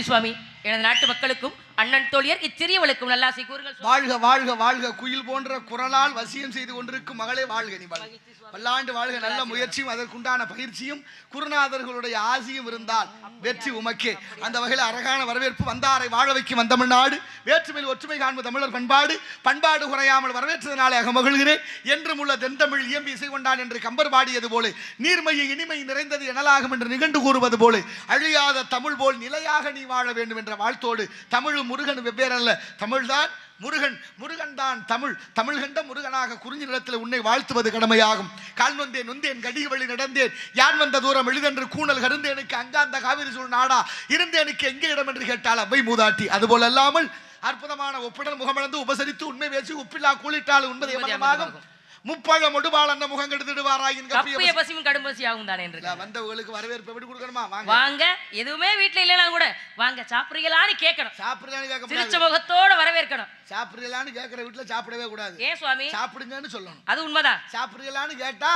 நன்றி சுவாமி. எனது நாட்டு மக்களுக்கும் அண்ணன் தோழியர் இச்சிறியவளுக்கும் நல்லாசை கூறுங்கள் சுவாமி. வாழ்க வாழ்க வாழ்க. குயில் போன்ற குரலால் வசியம் செய்து கொண்டிருக்கும் மகளே வாழ்க நீ வாழ்க. பல்லாண்டு வாழ்க. நல்ல முயற்சியும் அதற்குண்டான பயிற்சியும் குருநாதர்களுடைய ஆசியும் இருந்தால் வெற்றி உமக்கே. அந்த வகையில் அழகான வரவேற்பு வந்தாரை வாழ வைக்கும் வந்தமிழ்நாடு வேற்றுமையில் ஒற்றுமை காண்பு தமிழர் பண்பாடு. பண்பாடு குறையாமல் வரவேற்றதனாலே அக மகிழ்கிறேன் என்றும் உள்ள தென்தமிழ் இயம்பி இசை கொண்டான் என்று கம்பர் பாடியது போல நீர்மையை இனிமை நிறைந்தது எனலாகும் என்று நிகண்டு கூறுவது போல அழியாத தமிழ் போல் நிலையாக நீ வாழ வேண்டும் என்ற வாழ்த்தோடு தமிழ் முருகன் வெவ்வேறல்ல. தமிழ்தான் முருகன். முருகன் தான் தமிழ். தமிழ் கண்ட முருகனாக குறிஞ்சி நிலத்தில் உன்னை வாழ்த்துவது கடமையாகும். கால் நொந்தேன் நொந்தேன் கடிக வழி நடந்தேன். யான் வந்த தூரம் எளிதென்று கூணல் கருந்தேனுக்கு அங்காந்த காவிரி சூழ் நாடா. இருந்தேனுக்கு எங்கே இடம் என்று கேட்டால் அவ்வை மூதாட்டி. அதுபோல் அல்லாமல் அற்புதமான ஒப்புடல் முகமளந்து உபசரித்து உண்மை பேசி உப்பில்லா கூலிட்டால் உண்பது எமனமாகும் முப்பழ மொடுபால் அந்த முகம் கெடுத்துடுவாராயின் கப்பிய பசியும் கடும் பசி ஆகும் தானே என்று வந்தவங்களுக்கு வரவேற்பு எப்படி கொடுக்கணுமா? வாங்க. வாங்க எதுவுமே வீட்டுல இல்லைனா கூட வாங்க சாப்பிடுறீங்களான்னு கேட்கணும். சாப்பிடுறான்னு கேட்க சிரிச்ச முகத்தோட வரவேற்கணும். சாப்பிடுறீங்களான்னு கேட்கிற வீட்டுல சாப்பிடவே கூடாது. ஏன் சுவாமி? சாப்பிடுங்கன்னு சொல்லணும். அது உண்மைதான். சாப்பிடுறீங்களான்னு கேட்டா.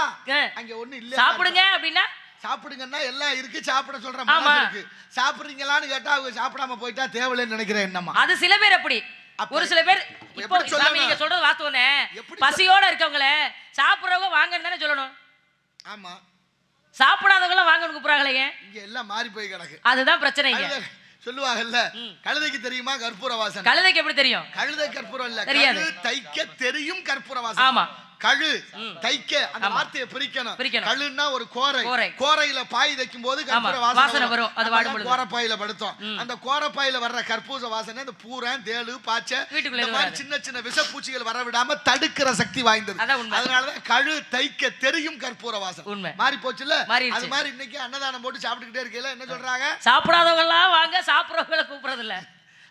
அங்க ஒண்ணு இல்ல சாப்பிடுங்க அப்படின்னா? சாப்பிடுங்கன்னா எல்லாம் இருக்கு சாப்பிட சொல்ற இருக்கு. சாப்பிடுறீங்களான்னு கேட்டா அவங்க சாப்பிடாம போயிட்டா தேவையில்லைன்னு நினைக்கிறேன் என்னம்மா. அது சில பேர் அப்படி. அப்ப ஒரு சில பேர் இப்போ? சாமி நீங்க சொல்றது எப்படி பசியோட இருக்கவங்கள சாப்பிடுறவங்க வாங்கன்னு தானே சொல்லணும். ஆமா. சாப்பிடாதவங்க எல்லாம் வாங்கன்னு கூப்பிடுறாங்களே? இங்க எல்லாம் மாறி போய் கிடக்கு. அதுதான் பிரச்சனைங்க. கழுதை சொல்லுவாங்கல்ல. கழுதைக்கு தெரியுமா கற்பூர வாசனை கழுதைக்கு எப்படி தெரியும்? கழுதை கற்பூரம் இல்ல தெரியாது. தைக்க தெரியும் கற்பூர வாசனை ஆமா. கழு. தைக்க அந்த. வார்த்தையை பிரிக்கணும். கழுன்னா ஒரு கோரை கோரை. கோரையில பாய் தைக்கும் போது வாசனை வரும். அது. கோரப்பாயில படுத்தோம். அந்த கோரப்பாயில வர்ற கற்பூச வாசனை அந்த பூரன் தேளு பாச்சை இந்த மாதிரி. சின்ன சின்ன விஷப்பூச்சிகள் வர விடாம தடுக்கிற சக்தி வாய்ந்தது. அதனாலதான் கழு தைக்க தெரியும் கற்பூர வாசனை. மாறி மாறிடுச்சு. அது மாதிரி இன்னைக்கு அன்னதானம் போட்டு சாப்பிட்டுக்கிட்டே இருக்கையில என்ன சொல்றாங்க சாப்பிடாதவங்க எல்லாம் வாங்க சாப்பிடுறவங்கள கூப்பிடுறது இல்ல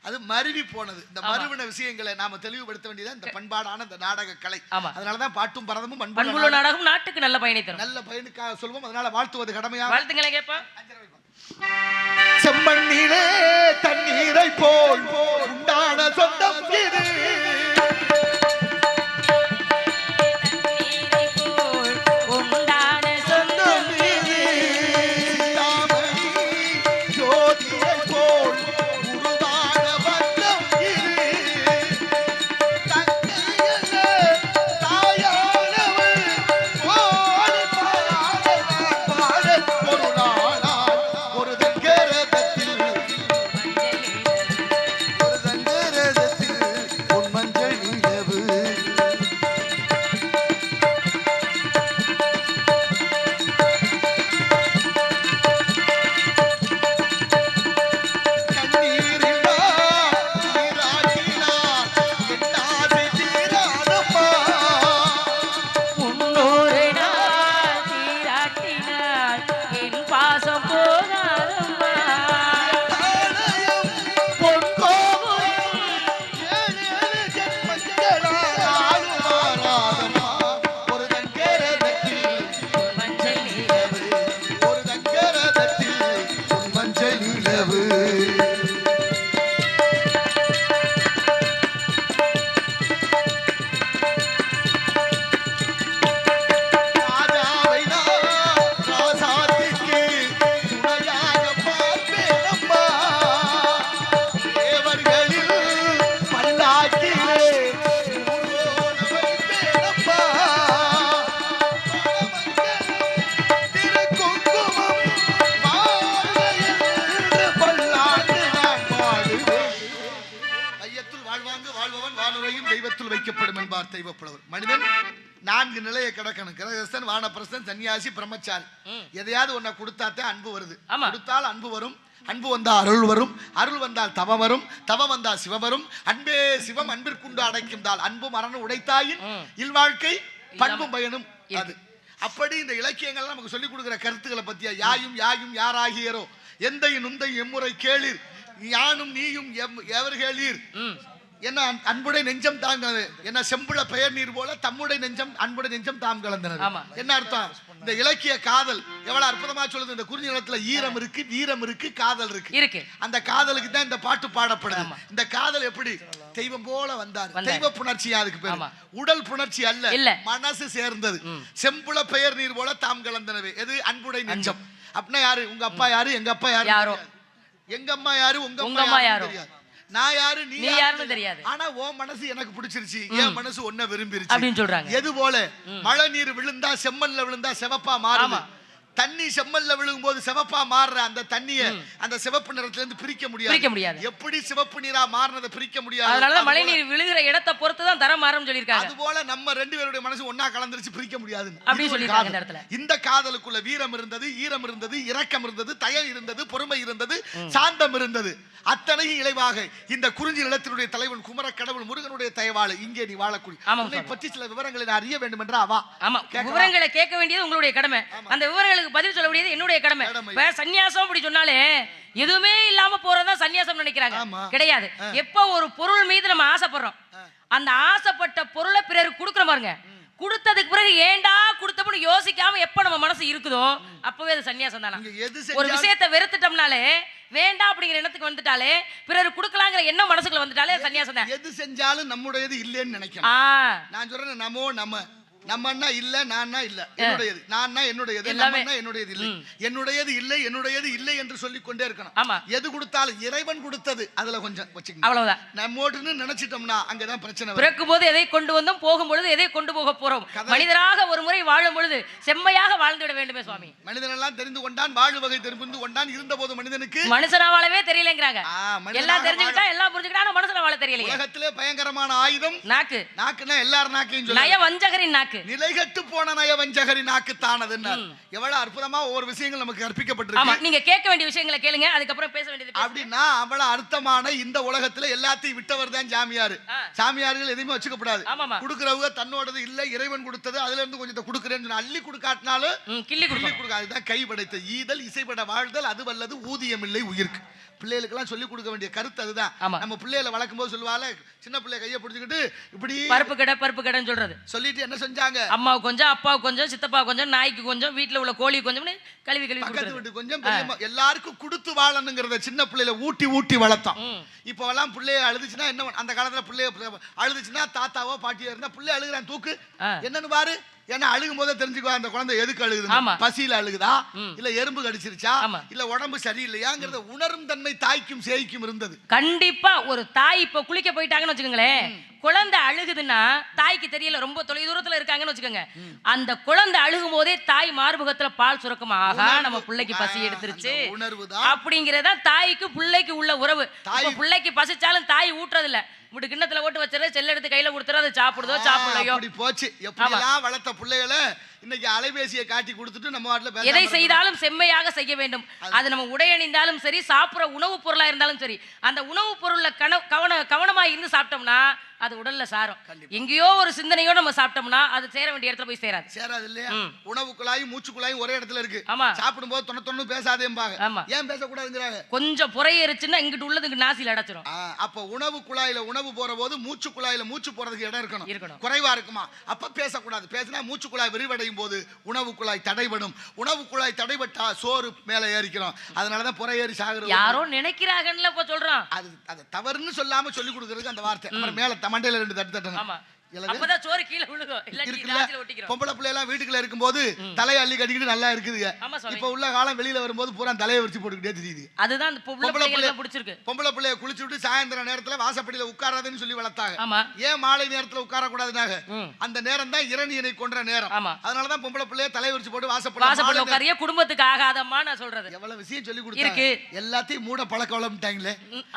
அது மருவி போனது. இந்த. மருவின விஷயங்களை நாம தெளிவுபடுத்த வேண்டியது இந்த பண்பாடான இந்த நாடக கலை. அதனாலதான் பாட்டும் பரதமும் பண்புள்ள நாடகம். நாட்டுக்கு நல்ல பயனை தரும். நல்ல பையனுக்காக சொல்லுவோம் அதனால வாழ்த்துவது கடமையா? வாழ்த்துங்களே கேப்பா செம்மண்ணிலே தண்ணீரை போல் தெய்வப்புலவர். மனிதன் நான்கு நிலையை கிடக்கணும் கிரகஸ்தன் வானப்பிரஸ்தன் சன்னியாசி பிரம்மச்சாரி. எதையாவது ஒன்றை கொடுத்தாத்தான் அன்பு வருது. கொடுத்தால் அன்பு வரும். அன்பு வந்தால் அருள் வரும். அருள் வந்தால் தவம் வரும். தவம் வந்தால் சிவம் வரும். அன்பே சிவம் அன்பிற்குண்டு அடைக்கும்தால் அன்பு மரணம் உடைத்தாயின். இல்வாழ்க்கை பண்பும் பயனும். அது. அப்படி இந்த இலக்கியங்கள் நமக்கு சொல்லிக் கொடுக்கிற கருத்துக்களை பத்தியா? யாயும் யாயும் யாராகியரோ? எந்தையும் நுந்தையும் எம்முறை கேளீர். யானும் நீயும் எவர் கேளீர்? ம். என்ன அன்- அன்புடை நெஞ்சம் தாங்கிறது என்ன செம்புள பெயர் நீர் போல தம்முடைய நெஞ்சம் அன்புடைய நெஞ்சம் தாம் கலந்தனர். என்ன அர்த்தம்? இந்த இலக்கிய காதல் எவ்வளவு அற்புதமா சொல்லுது. இந்த குறிஞ்சி நிலத்துல ஈரம் இருக்கு வீரம் இருக்கு காதல் இருக்கு. இருக்கு. அந்த காதலுக்கு தான் இந்த பாட்டு பாடப்படுது. இந்த காதல் எப்படி? தெய்வம் போல வந்தார். தெய்வ புணர்ச்சியா அதுக்கு பேரு. உடல் புணர்ச்சி அல்ல. மனசு சேர்ந்தது. செம்புள பெயர் நீர் போல தாம் கலந்தனவே. எது? அன்புடை நெஞ்சம். அப்படின்னா யாரு? உங்க அப்பா யாரு? எங்க அப்பா யாரு. யாரோ. எங்க அம்மா யாரு? உங்க உங்க அம்மா யாரு யாரு? தெரியாது. நான் யாரு நீ யாருன்னு தெரியாது. ஆனா உன் மனசு எனக்கு பிடிச்சிருச்சு. என் மனசு ஒன்ன விரும்பிருச்சு. அப்படின்னு சொல்றாங்க. எது போல? மழை நீர் விழுந்தா செம்மண்ல விழுந்தா செவப்பா மாறும். தண்ணி செம்மல்ல விழுகும்போது சிவப்பா மாறுற அந்த தண்ணிய அந்த சிவப்பு நிறத்துல இருந்து பிரிக்க முடியாது. பிரிக்க முடியாது. எப்படி சிவப்பு நீரா மாறினதை பிரிக்க முடியாது. அதனாலதான் மழை நீர் விழுகிற இடத்தை பொறுத்து தான் தரம் மாறும்னு சொல்லியிருக்காங்க. அதுபோல நம்ம ரெண்டு பேருடைய மனசு ஒன்னா கலந்துருச்சு பிரிக்க முடியாது. அப்படி சொல்லியிருக்காங்க இந்த இடத்துல. இந்த காதலுக்குள்ள வீரம் இருந்தது ஈரம் இருந்தது இரக்கம் இருந்தது தயம் இருந்தது பொறுமை இருந்தது சாந்தம் இருந்தது. அத்தனையும் இளைவாக இந்த குறிஞ்சி நிலத்தினுடைய தலைவன் குமர கடவுள் முருகனுடைய தயவாளு இங்கே நீ வாழக்கூடிய. உன்னை. பற்றி சில விவரங்களை நான் அறிய வேண்டும் என்றா வா ஆமா? விவரங்களை கேட்க வேண்டியது உங்களுடைய கடமை. அந்த விவரங்களுக்கு பதில் சொல்ல வேண்டியது என்னுடைய கடமை. இப்ப சன்னியாசம் அப்படி சொன்னாலே எதுவுமே இல்லாம போறதா சன்னியாசம் நினைக்கிறாங்க. கிடையாது. எப்ப ஒரு பொருள் மீது நம்ம ஆசைப்படுறோம் அந்த ஆசைப்பட்ட பொருளை பிறருக்கு கொடுக்குற பாருங்க. கொடுத்ததுக்கு பிறகு ஏன்டா கொடுத்தப்பன்னு யோசிக்காம எப்ப நம்ம மனசு இருக்குதோ அப்பவே அது சன்னியாசம் தானா. ஒரு விஷயத்தை வெறுத்துட்டோம்னாலே வேண்டாம் அப்படிங்கிற எண்ணத்துக்கு வந்துட்டாலே பிறருக்கு கொடுக்கலாங்கிற எண்ணம் மனசுக்குள்ள வந்துட்டாலே சன்னியாசம் தான். எது செஞ்சாலும் நம்முடையது இல்லைன்னு நினைக்கிறேன் நான் சொல்றேன் நமோ நம்ம நம்மன்னா இல்ல நான்னா இல்ல. என்னுடையது. நான்னா என்னுடையது. நம்மன்னா என்னுடையது இல்லை. என்னுடையது இல்லை என்னுடையது இல்லை என்று சொல்லிக் கொண்டே இருக்கணும். ஆமா. எது கொடுத்தாலும் இறைவன் கொடுத்தது. அதுல கொஞ்சம் வச்சுக்கணும் அவ்வளவுதான். நம்மோட்டுன்னு நினைச்சிட்டோம்னா அங்கதான் பிரச்சனை பிறக்கும் போது எதை கொண்டு வந்தோம் போகும் பொழுது எதை கொண்டு போக போறோம்? மனிதராக ஒரு முறை வாழும் பொழுது செம்மையாக வாழ்ந்து விட வேண்டுமே சுவாமி. மனிதனெல்லாம் தெரிந்து கொண்டான் வாழு வகை தெரிந்து கொண்டான் இருந்த போது மனிதனுக்கு மனுஷனா வாழவே தெரியலங்கிறாங்க. எல்லாம் தெரிஞ்சுக்கிட்டா எல்லாம் புரிஞ்சுக்கிட்டா மனுஷனா வாழ தெரியலையே. உலகத்திலே பயங்கரமான ஆயுதம் நாக்கு. நாக்குன்னா எல்லார் நாக்கையும் சொல்ல வஞ்சகரின் நாக்கு. நிலைகட்டு போன நயவஞ்சகரி நாக்கு தானதுன்னா எவ்வளவு அற்புதமா ஒவ்வொரு விஷயங்கள் நமக்கு கற்பிக்கப்பட்டிருக்கு. நீங்க கேட்க வேண்டிய விஷயங்களை கேளுங்க அதுக்கப்புறம் பேச வேண்டியது. அப்படின்னா அவ்வளவு அர்த்தமான இந்த உலகத்துல எல்லாத்தையும் விட்டவர் தான் சாமியாரு. சாமியார்கள் எதையுமே வச்சுக்கப்படாது. ஆமாமா கொடுக்கறவங்க தன்னோடது இல்ல இறைவன் கொடுத்தது அதுல இருந்து கொஞ்சத்தை கொடுக்குறேன்னு அள்ளி கொடுக்காட்டினாலும் கிள்ளி கொடுக்க அதுதான் கை படைத்த ஈதல் இசைப்பட வாழ்தல் அது வல்லது ஊதியம் இல்லை உயிர்க்கு. பிள்ளைகளுக்கெல்லாம் சொல்லி கொடுக்க வேண்டிய கருத்து அதுதான். நம்ம பிள்ளைகளை வளர்க்கும் போது சொல்லுவாங்க சின்ன பிள்ளை கையை பிடிச்சிக்கிட்டு இப்படி பருப்பு கடை பருப்பு கடைன்னு சொல்றது. சொல்லிட்டு என்ன செஞ்சாங்க? அம்மாவுக்கு கொஞ்சம் அப்பாவுக்கு கொஞ்சம் சித்தப்பா கொஞ்சம் நாய்க்கு கொஞ்சம் வீட்டுல உள்ள கோழி கொஞ்சம்னு கழுவி கழுவி பக்கத்து வீட்டு கொஞ்சம் எல்லாருக்கும் கொடுத்து வாழணுங்கிறத சின்ன பிள்ளையில ஊட்டி ஊட்டி வளர்த்தோம். இப்போ எல்லாம் பிள்ளைய அழுதுச்சுன்னா என்ன அந்த காலத்துல பிள்ளைய அழுதுச்சுன்னா தாத்தாவோ பாட்டியோ இருந்தா பிள்ளை அழுகுறான் தூக்கு. என்னன்னு பாரு? ஏன்னா அழுகும் போதே தெரிஞ்சுக்குவா அந்த குழந்தை எதுக்கு அழுகுது. பசியில அழுகுதா. இல்ல எறும்பு கடிச்சிருச்சா. இல்ல உடம்பு சரியில்லையாங்கிறத உணரும் தன்மை தாய்க்கும் சேய்க்கும் இருந்தது. கண்டிப்பா ஒரு தாய் இப்ப குளிக்க போயிட்டாங்கன்னு வச்சுக்கோங்களேன். குழந்தை அழுகுதுன்னா தாய்க்கு தெரியல ரொம்ப தொலை தூரத்துல இருக்காங்கன்னு வச்சுக்கோங்க. அந்த குழந்தை அழுகும் போதே தாய் மார்பகத்துல பால் சுரக்குமா? ஆகா நம்ம பிள்ளைக்கு பசி எடுத்துருச்சு. அப்படிங்கறதா தாய்க்கு பிள்ளைக்கு உள்ள உறவு. பிள்ளைக்கு பசிச்சாலும் தாய் ஊட்டுறது இல்ல இப்படி கிண்ணத்துல போட்டு வச்சுறது செல்ல எடுத்து கையில கொடுத்துறது அது சாப்பிடுதோ சாப்பிடலையோ. அப்படி போச்சு. எப்படியெல்லாம் வளர்த்த பிள்ளைகளை இன்னைக்கு அலைபேசியை காட்டி கொடுத்துட்டு நம்ம வாட்டில் எதை. செய்தாலும் செம்மையாக செய்ய வேண்டும். அது. நம்ம உடை அணிந்தாலும் சரி சாப்பிடுற உணவுப் பொருளா இருந்தாலும் சரி அந்த உணவுப் பொருள்ல கன கவன கவனமா இருந்து சாப்பிட்டோம்னா அது உடல்ல சாரும். எங்கேயோ ஒரு சிந்தனையோட நம்ம சாப்பிட்டோம்னா அது சேர வேண்டிய இடத்துல போய் சேராது. சேராது இல்லையா. உணவு குழாயும் மூச்சு குழாயும் ஒரே இடத்துல இருக்கு. ஆமா. சாப்பிடும் போது தொண்ணு தொண்ணு பேசாதேம்பாங்க. ஆமா. ஏன் பேசக்கூடாதுங்கிறாங்க? கொஞ்சம் புறையேறுச்சுன்னா இங்கிட்டு உள்ளதுக்கு நாசியில் அடைச்சிரும். ஆ, அப்ப உணவு குழாயில உணவு போற போது மூச்சு குழாயில மூச்சு போறதுக்கு இடம் இருக்கணும். இருக்கணும். குறைவா இருக்குமா? அப்ப பேசக்கூடாது. பேசினா மூச்சு குழாய் விரிவடையும். போது உணவு குழாய் தடைபடும். உணவு குழாய் தடைபட்டா சோறு மேல ஏறிக்கிறோம். அதனாலதான் புற ஏறி சாகுறது. யாரோ நினைக்கிறாங்கன்னு இப்ப சொல்றோம் அது அது தவறுன்னு சொல்லாம சொல்லி கொடுக்கறதுக்கு அந்த வார்த்தை. அப்புறம் மேல தமண்டையில ரெண்டு தட்டு தட்டணும். அப்பதான் சோறு கீழே விழுகும். இல்லாட்டி இருக்குல்ல? நாசில ஒட்டிக்கிறோம். பொம்பளை பிள்ளை எல்லாம் வீட்டுக்குள்ள இருக்கும்போது தலையை அள்ளி கட்டிக்கிட்டு நல்லா இருக்குதுங்க. இப்ப உள்ள காலம் வெளியில வரும்போது பூரா தலையை விரிச்சு போட்டுக்கிட்டே தெரியுது. அதுதான் பொம்பளை பொம்பளை பிள்ளைங்க பிள்ளை- பிடிச்சிருக்கு. பொம்பளை பிள்ளைய குளிச்சு விட்டு சாயந்தர நேரத்துல வாசப்படியில உட்காராதுன்னு சொல்லி வளர்த்தாங்க. ஆமா. ஏன் மாலை நேரத்துல உட்கார கூடாதுனாக ம். அந்த நேரம் தான் இரணியனை கொன்ற நேரம். அதனாலதான் பொம்பளை பிள்ளைய தலை விரிச்சு போட்டு வாசப்படி வாசப்பட உட்காரிய? குடும்பத்துக்கு ஆகாதம்மா நான் சொல்றது. எவ்வளவு விஷயம் சொல்லி. கொடுத்தாங்க எல்லாத்தையும் மூட பழக்க வளர்ந்துட்டாங்களே.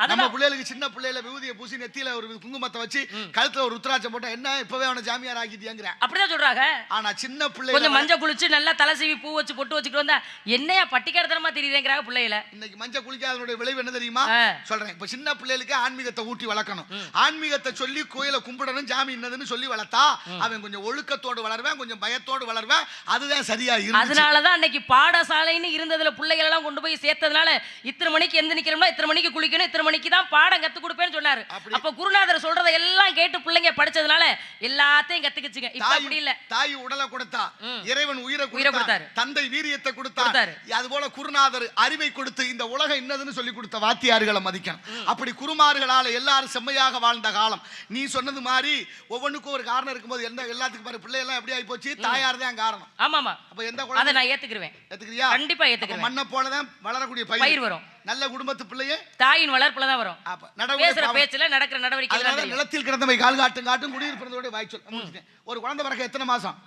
நம்ம பிள்ளைகளுக்கு சின்ன பிள்ளையில விபூதியை பூசி நெத்தியில ஒரு குங்குமத்தை வச்சு கழுத்துல ஒரு ருத்ராட்சம் போட்டா என்ன இப்பவே அவனை ஜாமியார் ஆக்கிட்டியாங்கிற அப்படிதான் சொல்றாங்க. ஆனா சின்ன பிள்ளை கொஞ்சம் மஞ்சள் குளிச்சு நல்லா தலை சீவி பூ வச்சு பொட்டு வச்சுக்கிட்டு வந்தா என்னையா பட்டிக்காரத்தனமா தெரியுதுங்கிறாங்க பிள்ளைகள இன்னைக்கு மஞ்சள் குளிக்காதனுடைய விளைவு என்ன தெரியுமா. சொல்றேன். இப்ப சின்ன பிள்ளைகளுக்கு ஆன்மீகத்தை ஊட்டி வளர்க்கணும். ஆன்மீகத்தை சொல்லி கோயிலை கும்பிடணும் ஜாமி என்னதுன்னு சொல்லி வளர்த்தா அவன் கொஞ்சம் ஒழுக்கத்தோடு வளருவான் கொஞ்சம் பயத்தோடு வளருவான். அதுதான் சரியா இருந்துச்சு. அதனாலதான் அன்னைக்கு பாடசாலைன்னு இருந்ததுல பிள்ளைகள் எல்லாம் கொண்டு போய் சேர்த்ததுனால இத்தனை மணிக்கு எந்த நிக்கிறோம்னா இத்தனை மணிக்கு குளிக்கணும் இத்தனை மணிக்கு தான் பாடம் கத்து கொடுப்பேன்னு சொன்னாரு. அப்ப குருநாதர் சொல்றதை எல்லாம் கேட்டு பிள்ளைங்க படிச்சதுனால எல்லாத்தையும் கத்துக்கிச்சுங்க. இப்ப அப்படி இல்ல. தாய் உடலை கொடுத்தா. இறைவன் உயிரை கொடுத்தார். தந்தை வீரியத்தை கொடுத்தார். அது போல குருநாதர் அறிவை கொடுத்து இந்த உலகம் என்னதுன்னு சொல்லி கொடுத்த வாத்தியார்களை மதிக்கணும். அப்படி குருமார்களால எல்லாரும் செம்மையாக வாழ்ந்த காலம். நீ சொன்னது மாதிரி ஒவ்வொன்றுக்கும் ஒரு காரணம் இருக்கும்போது எந்த எல்லாத்துக்கும் பாரு பிள்ளை எல்லாம் எப்படி ஆகி போச்சு தாயார் தான் காரணம். ஆமாமா அப்ப எந்த குழந்தை? நான் ஏத்துக்கிருவேன். ஏத்துக்கிறியா? கண்டிப்பா ஏத்துக்கிறேன் மண்ணை போலதான் வளரக்கூடிய பயிர் வரும். நல்ல குடும்பத்து பிள்ளையே தாயின் வளர்ப்புல தான் வரும் பேசுற. பேச்சுல நடக்கிற நடவடிக்கை. நிலத்தில் கிடந்தவை கால் காட்டும் காட்டும் குடியிருப்பு பிறந்தோட வாய்ச்சொல். ஒரு குழந்தை பிறக்க எத்தனை மாசம்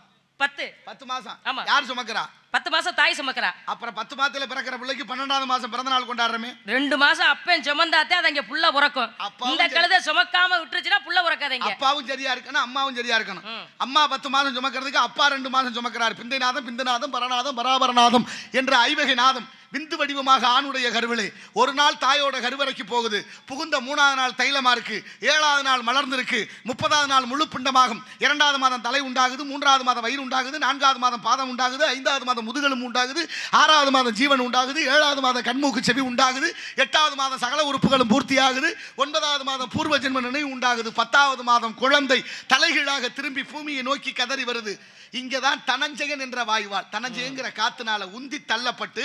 பத்து பத்து மாசம். யார் சுமக்கிறா பத்து மாசம் தாய் சுமக்கிறா. அப்புறம் பத்து மாதத்துல பிறக்கிற பிள்ளைக்கு பன்னெண்டாவது மாசம் பிறந்த நாள் கொண்டாடுறமே. ரெண்டு மாசம் அப்பன் சுமந்தாத்தே அது அங்க புள்ள அப்பாவும் இந்த. கழுதை சுமக்காம விட்டுருச்சுன்னா புள்ள பிறக்காதீங்க அப்பாவும் சரியா இருக்கணும் அம்மாவும் சரியா இருக்கணும். அம்மா பத்து மாதம் சுமக்கிறதுக்கு அப்பா ரெண்டு மாதம் சுமக்கிறார். பிந்தைநாதம் பிந்தநாதம் பரநாதம் பராபரநாதம் என்ற ஐவகை நாதம் விந்து வடிவமாக ஆணுடைய கருவிலே. ஒரு நாள் தாயோட கருவறைக்கு போகுது. புகுந்த மூணாவது நாள் தைலமா இருக்கு ஏழாவது நாள் மலர்ந்திருக்கு. முப்பதாவது நாள் முழு பிண்டமாகும். இரண்டாவது மாதம் தலை உண்டாகுது. மூன்றாவது மாதம் வயிறு உண்டாகுது. நான்காவது மாதம் பாதம் உண்டாகுது. ஐந்தாவது மாதம் முதுகெலும்பு உண்டாகுது ஆறாவது மாதம் ஜீவன் உண்டாகுது ஏழாவது மாதம் கண்மூக்கு செவி உண்டாகுது எட்டாவது மாதம் சகல உறுப்புகளும் பூர்த்தியாகுது ஒன்பதாவது மாதம் பூர்வ ஜென்ம நினைவு உண்டாகுது பத்தாவது மாதம் குழந்தை தலைகீழாக திரும்பி பூமியை நோக்கி கதறி வருது இங்கதான் தனஞ்சயன் என்ற வாய்வாள் தனஞ்சயங்கிற காத்துனால உந்தி தள்ளப்பட்டு.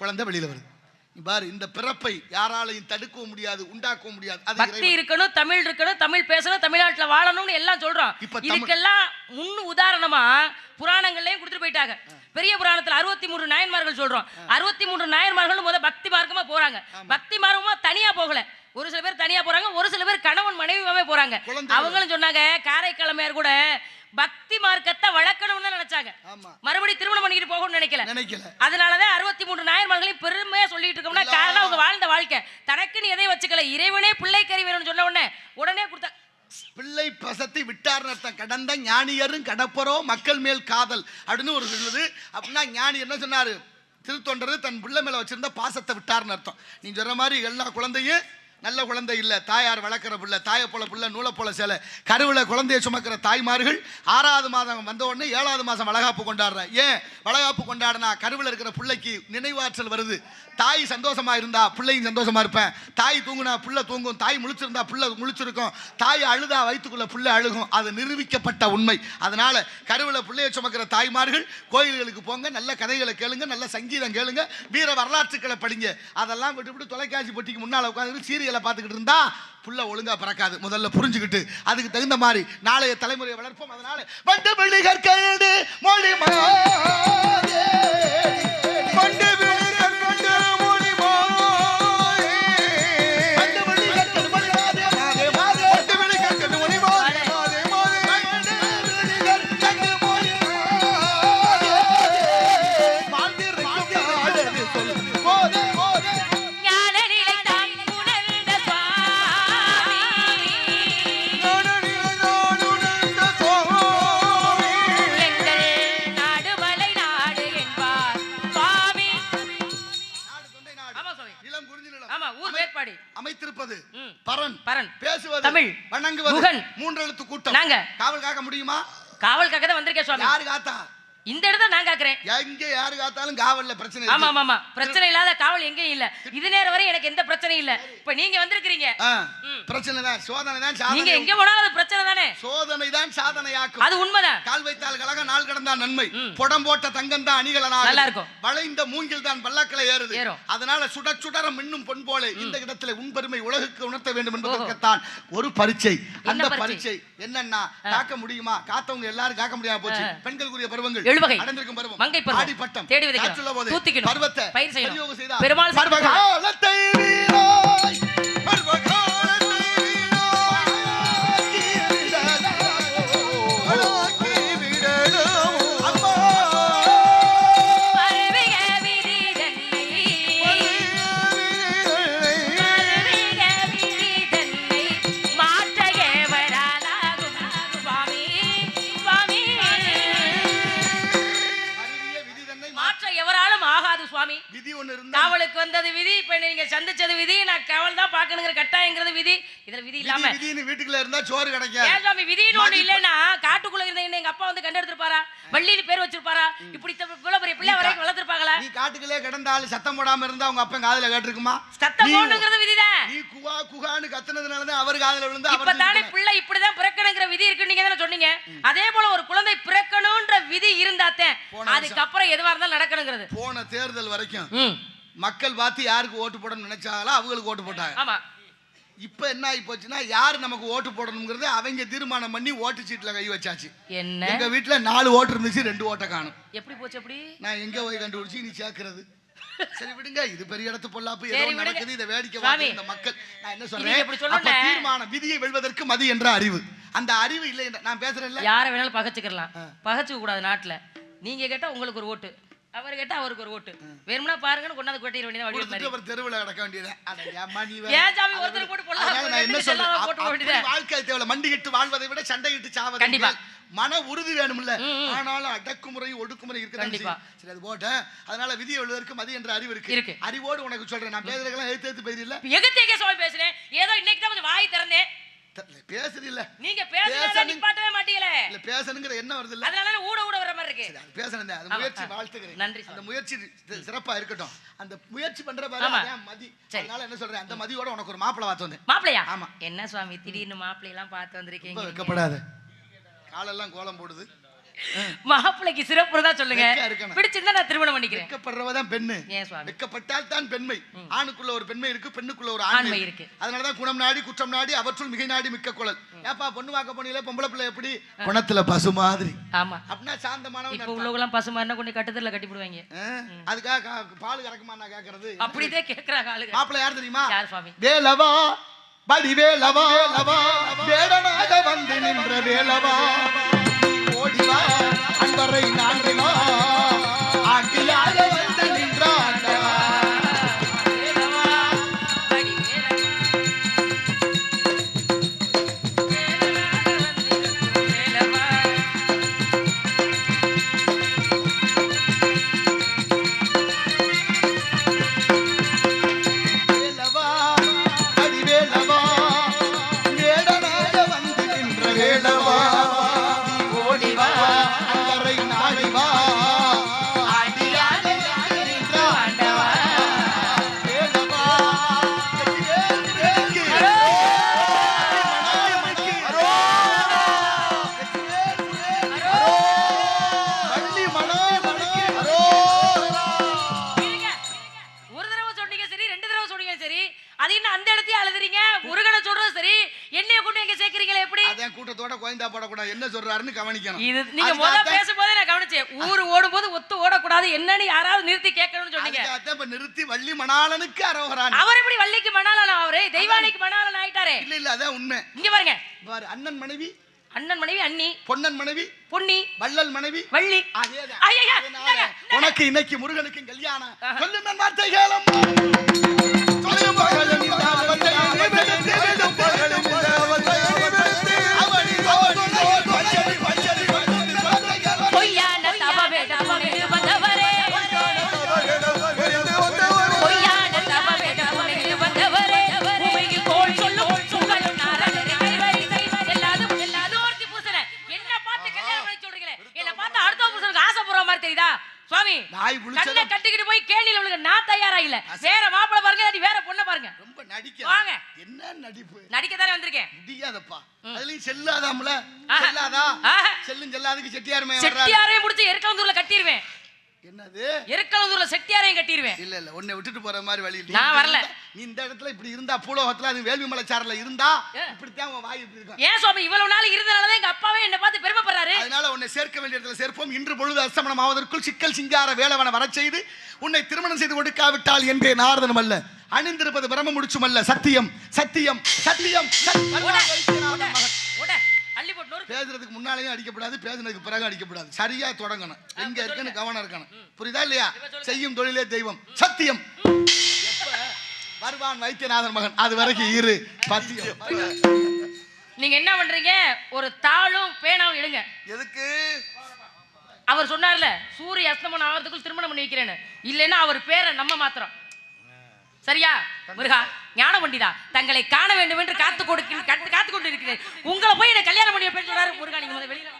குழந்தை வெளியில வருது பாரு இந்த பிறப்பை யாராலையும் தடுக்கவும் முடியாது உண்டாக்கவும் முடியாது. பக்தி. இருக்கணும் தமிழ் இருக்கணும் தமிழ் பேசணும் தமிழ்நாட்டுல வாழணும்னு எல்லாம் சொல்றோம் இதுக்கெல்லாம் முன் உதாரணமா புராணங்கள்லயும் கொடுத்துட்டு போயிட்டாங்க. பெரிய புராணத்துல அறுபத்தி மூன்று நாயன்மார்கள் சொல்றோம். அறுபத்தி மூன்று நாயன்மார்களும் முத பக்தி மார்க்கமா போறாங்க. பக்தி மார்க்கமா தனியா போகல. ஒரு சில பேர் தனியா போறாங்க ஒரு சில பேர் கணவன் மனைவியாவே போறாங்க. அவங்களும் சொன்னாங்க காரைக்கிழமையார் கூட பக்தி மார்க்கத்தை வளர்க்கணும்னு நினைச்சாங்க. ஆமா. மறுபடியும் திருமணம் பண்ணிக்கிட்டு போகணும்னு நினைக்கல. நினைக்கல. அதனாலதான் அறுபத்தி மூன்று நாயன்மார்களையும் பெருமையா சொல்லிட்டு இருக்கோம்னா காரணம் அவங்க வாழ்ந்த வாழ்க்கை. தனக்குன்னு எதையும் வச்சுக்கல. இறைவனே பிள்ளை கறி வேணும்னு சொன்ன உடனே உடனே கொடுத்தா பிள்ளை பிரசத்தை விட்டார் அர்த்தம். கடந்த ஞானியரும் கடப்பரோ மக்கள் மேல் காதல் அப்படின்னு ஒரு சொல்லுது. அப்படின்னா ஞானி என்ன சொன்னாரு? திருத்தொண்டரு தன் பிள்ளை மேல வச்சிருந்த பாசத்தை விட்டார்னு அர்த்தம். நீ சொல்ற மாதிரி எல்லா குழந்தையும் நல்ல குழந்தை இல்லை தாயார் வளர்க்குற பிள்ளை தாயை போல பிள்ளை நூலை போல சேலை. கருவில் குழந்தையை சுமக்கிற தாய்மார்கள் ஆறாவது மாதம் வந்த உடனே ஏழாவது மாதம் வளகாப்பு கொண்டாடுறேன் ஏன்? வளகாப்பு கொண்டாடினா கருவில் இருக்கிற பிள்ளைக்கு நினைவாற்றல் வருது. தாய் சந்தோஷமா இருந்தா பிள்ளையும் சந்தோஷமா இருப்பேன். தாய் தூங்குனா புள்ள தூங்கும். தாய் முழிச்சிருந்தா புள்ள முழிச்சிருக்கும். தாய் அழுதா வயிற்றுக்குள்ள புள்ள அழுகும். அது நிரூபிக்கப்பட்ட உண்மை. அதனால் கருவில் பிள்ளையை சுமக்கிற தாய்மார்கள் கோயில்களுக்கு போங்க நல்ல கதைகளை கேளுங்க நல்ல சங்கீதம் கேளுங்க வீர வரலாற்றுக்களை படிங்க. அதெல்லாம் விட்டு விட்டு தொலைக்காட்சி பெட்டிக்கு முன்னால் உட்காந்து சீரியல் பார்த்துக்கிட்டு இருந்தா புள்ள ஒழுங்கா பிறக்காது. முதல்ல புரிஞ்சுக்கிட்டு அதுக்கு தகுந்த மாதிரி நாளைய தலைமுறையை வளர்ப்போம். அதனால வண்டு பிள்ளைகள் கைடு மொழி ஆமா ஊர் வேட்பாடி அமைத்திருப்பது. பரன் பரன் பேசுவது தமிழ். வணங்குவது முகன். மூன்றெழுத்து கூட்டம் நாங்க. காவல் காக்க முடியுமா காவல் காக்க தான் வந்திருக்கேன் சுவாமி யாரு காத்தா இந்த இடத்த நான் காக்குறேன். எங்க யாரு காத்தாலும் காவல்ல பிரச்சனை ஆமா. ஆமா ஆமா. பிரச்சனை இல்லாத காவல் எங்கேயும் இல்ல. இது நேரம் வரை எனக்கு எந்த பிரச்சனையும் இல்ல. இப்ப நீங்க ம். பிரச்சனை தான் சோதனை தான் நீங்க எங்க போனாலும் அது பிரச்சனை தானே? சோதனை தான் சாதனையாக்கும். அது உண்மைதான். கால் வைத்தால் கழக நாள் கடந்தா நன்மை. புடம் போட்ட தங்கம் தான் அணிகலனாக நல்லா இருக்கும். வளைந்த மூங்கில் தான் பல்லாக்களை ஏறுது. அதனால சுட சுடர மின்னும் பொன் போல இந்த இடத்துல உன் பெருமை உலகுக்கு உணர்த்த வேண்டும் என்பதற்குத்தான் ஒரு பரீட்சை. அந்த பரீட்சை? என்னன்னா காக்க முடியுமா? காத்தவங்க எல்லாரும் காக்க முடியாம போச்சு. பெண்களுக்குரிய பருவங்கள். பருவம் மங்கை பருவம். தேடி விதைக்கணும். தூத்திக்கணும். பருவத்தை பயிர் செய்யணும். பெருமாள் செய்த தான் பாக்கணுங்கிற கட்டாயங்கிறது விதி. இதுல விதி இல்லாம விதின்னு வீட்டுக்குள்ள இருந்தா சோறு கிடைக்காது. ஏன் சுவாமி விதின்னு ஒண்ணு இல்லைன்னா காட்டுக்குள்ள இருந்த என்ன எங்க அப்பா வந்து கண்டெடுத்திருப்பாரா வள்ளின்னு பேர் வச்சிருப்பாரா? இப்படி இவ்வளவு பெரிய பிள்ளை வரைக்கும் வளர்த்திருப்பாங்களா? நீ காட்டுக்குள்ளே கிடந்தாலும் சத்தம் போடாம இருந்தா உங்க அப்பன் காதுல கேட்டிருக்குமா? சத்தம் போடணுங்கிறது விதிதான். நீ குவா குகான்னு கத்துனதுனாலதான் அவர் காதுல விழுந்து இப்ப தானே. பிள்ளை இப்படிதான் பிறக்கணுங்கிற விதி இருக்கு நீங்க தானே சொன்னீங்க. அதே போல ஒரு குழந்தை பிறக்கணும்ன்ற விதி இருந்தாத்தேன். அதுக்கப்புறம் எதுவா இருந்தாலும் நடக்கணுங்கிறது. போன தேர்தல் வரைக்கும் மக்கள் பார்த்து யாருக்கு ஓட்டு போடணும்னு நினைச்சாங்களோ அவங்களுக்கு ஓட்டு போட்டாங்க. ஆமா. இப்ப என்ன ஆகி போச்சுன்னா யார் நமக்கு ஓட்டு போடணுங்கிறது அவங்க தீர்மானம் பண்ணி ஓட்டு சீட்டுல கை வச்சாச்சு. என்ன? எங்க வீட்டுல நாலு ஓட்டு இருந்துச்சு ரெண்டு ஓட்டை காணும். எப்படி போச்சு எப்படி நான் எங்க போய் கண்டுபிடிச்சு நீ சேர்க்கறது? சரி விடுங்க இது பெரிய இடத்து பொல்லாப்பு ஏதோ. நடக்குது இதை வேடிக்கை. பார்த்து இந்த மக்கள். நான் என்ன சொல்றேன்? அப்ப. தீர்மானம் விதியை வெல்வதற்கு மதி என்ற அறிவு. அந்த அறிவு இல்லை நான் பேசுறேன்ல? யாரை வேணாலும் பகச்சுக்கலாம் பகச்சுக்க கூடாது நாட்டுல. நீங்க கேட்டா உங்களுக்கு ஒரு ஓட்டு. அவர் கேட்டா அவருக்கு ஒரு ஓட்டு. வேணும்னா பாருங்கன்னு கொண்டாந்து கொட்டிட வேண்டியது கொடுத்துட்டு மாதிரி தெருவுல கிடக்க வேண்டியது. அட ஏம்மா நீ வேற. ஏன் சாமி ஒருத்தர் போட்டு போடலாம் நான் என்ன சொல்றேன்? போட்டு வேண்டியது வாழ்க்கை தேவையில்ல. மண்டிகிட்டு வாழ்வதை விட சண்டையிட்டு சாவதை கண்டிப்பா. மன உறுதி வேணும்ல. ஆனாலும் அடக்குமுறை ஒடுக்குமுறை இருக்கதான் கண்டிப்பா. சரி அது போட்டேன். அதனால விதியை எழுவதற்கு மதி என்ற அறிவு இருக்கு. இருக்கு. அறிவோடு உனக்கு சொல்றேன். நான் பேசுறதுக்கெல்லாம் எழுத்து எழுத்து பேசல எகத்தேக்க சுவாமி பேசுறேன். ஏதோ இன்னைக்கு தான் கொஞ்சம் வாய் திறந்தேன். பேசுறீல்ல. நீங்க பேசுறத. நிப்பாட்டவே மாட்டீங்களே. இல்ல பேசணுங்கிற என்ன வருது இல்ல. அதனால ஊட ஊட வர மாதிரி இருக்கு. அது பேசணும் ஆமா, முயற்சி. வாழ்த்துக்கிறேன் நன்றி அந்த முயற்சி சிறப்பா இருக்கட்டும். அந்த முயற்சி பண்ற பாரு. அதான் மதி. அதனால என்ன சொல்றேன்? அந்த மதியோட உனக்கு ஒரு மாப்பிளை வாத்து வந்தேன். மாப்பிளையா? ஆமா. என்ன சுவாமி திடீர்னு மாப்பிள்ளை எல்லாம் பார்த்து வந்திருக்கீங்க வெக்கப்படாத. காலெல்லாம் கோலம் போடுது. மாப்பிள்ளைக்கு சிறப்பு தான் சொல்லுங்க. பிடிச்சிருந்தா நான் திருமணம் பண்ணிக்கிறேன். வெக்கப்படுறவ தான் பெண்ணு. வெக்கப்பட்டால் தான் பெண்மை. ஆணுக்குள்ள ஒரு பெண்மை இருக்கு பெண்ணுக்குள்ள ஒரு ஆண்மை இருக்கு. அதனாலதான் குணம் நாடி குற்றம் நாடி அவற்றுள் மிகை நாடி மிக்க குழல். ஏப்பா பொண்ணு வாக்க போனீங்களே பொம்பளை பிள்ளை எப்படி? குணத்துல பசு மாதிரி. ஆமா. அப்படின்னா சாந்தமானவன் இப்ப உள்ளவங்கலாம் பசுமா என்ன கொண்டு கட்டத்துல கட்டி போடுவாங்க? அதுக்காக பால் கறக்குமா நான் கேக்குறது? அப்படிதே கேக்குறாங்க ஆளுங்க. மாப்பிள்ளை யார் தெரியுமா? யார் சுவாமி? வேலவா படி வேலவா. வேடனாக வந்து நின்ற வேலவா. ஓடிவா அன்பரை நான் ஆண்டியாக சரி அது என்ன அந்த இடத்தையே அழுதுறீங்க? முருகனை சொல்றது சரி என்னைய கொண்டு எங்க சேர்க்கறீங்களே எப்படி? அதான் கூட்டத்தோட கோயந்தா போடக்கூடாது. என்ன சொல்றாருன்னு கவனிக்கணும். இது நீங்க முத பேசும்போதே நான் கவனிச்சேன். ஊர் ஓடும்போது ஒத்து ஓடக்கூடாது. என்னன்னு யாராவது நிறுத்தி கேட்கணும்னு சொன்னீங்க. அதான் இப்ப நிறுத்தி வள்ளி மணாளனுக்கு அரோகரான் அவர் எப்படி வள்ளிக்கு மணாளன் அவரு? தெய்வானைக்கு மணாளன் ஆயிட்டாரே. இல்ல இல்ல அதான் உண்மை. இங்க பாருங்க. பாரு அண்ணன் மனைவி அண்ணன் மனைவி அண்ணி. பொன்னன் மனைவி பொன்னி. வள்ளல் மனைவி. வள்ளி. உனக்கு இன்னைக்கு முருகனுக்கு கல்யாணம். சொல்லும் நன் வார்த்தை கேளும். சொல்லும் பூலோகத்துல அது வேள்வி மலைச்சாரல இருந்தா. இப்படித்தான் உன் வாய் இப்படி இருக்கும். ஏன் சுவாமி இவ்வளவு நாள் இருந்தனாலதான் எங்க அப்பாவே என்ன பார்த்து பெருமைப்படுறாரு. அதனால உன்னை சேர்க்க வேண்டிய இடத்துல சேர்ப்போம். இன்று பொழுது அஸ்தமனம் ஆவதற்குள் சிக்கல் சிங்கார வேலவன வரச் செய்து உன்னை திருமணம் செய்து கொடுக்காவிட்டால் என்பே நாரதனும் அல்ல. அணிந்திருப்பது பிரம முடிச்சும் அல்ல. சத்தியம் சத்தியம் சத்தியம். பேசுறதுக்கு முன்னாலேயும் அடிக்கப்படாது பேசுனதுக்கு பிறகு அடிக்கப்படாது. சரியா தொடங்கணும். எங்க இருக்குன்னு கவனம் இருக்கணும். புரியுதா இல்லையா? செய்யும் தொழிலே தெய்வம். சத்தியம். வருவான் வைத்தியநாதன் மகன். அது வரைக்கும் இரு. பத்தியம். நீங்க என்ன பண்றீங்க? ஒரு தாளும் பேனாவும் எடுங்க. எதுக்கு? அவர் சொன்னார்ல சூரிய அஸ்தமனம் ஆகிறதுக்குள் திருமணம் பண்ணி வைக்கிறேன்னு. இல்லைன்னா அவர் பேரை நம்ம மாத்திரம் சரியா? முருகா ஞான பண்டிதா தங்களை காண வேண்டும் என்று காத்து கொடுக்க காத்து காத்து கொண்டு இருக்கிறேன் உங்களை போய் என்ன கல்யாணம் பண்ணி சொல்றாரு முருகா நீங்க வெளியில.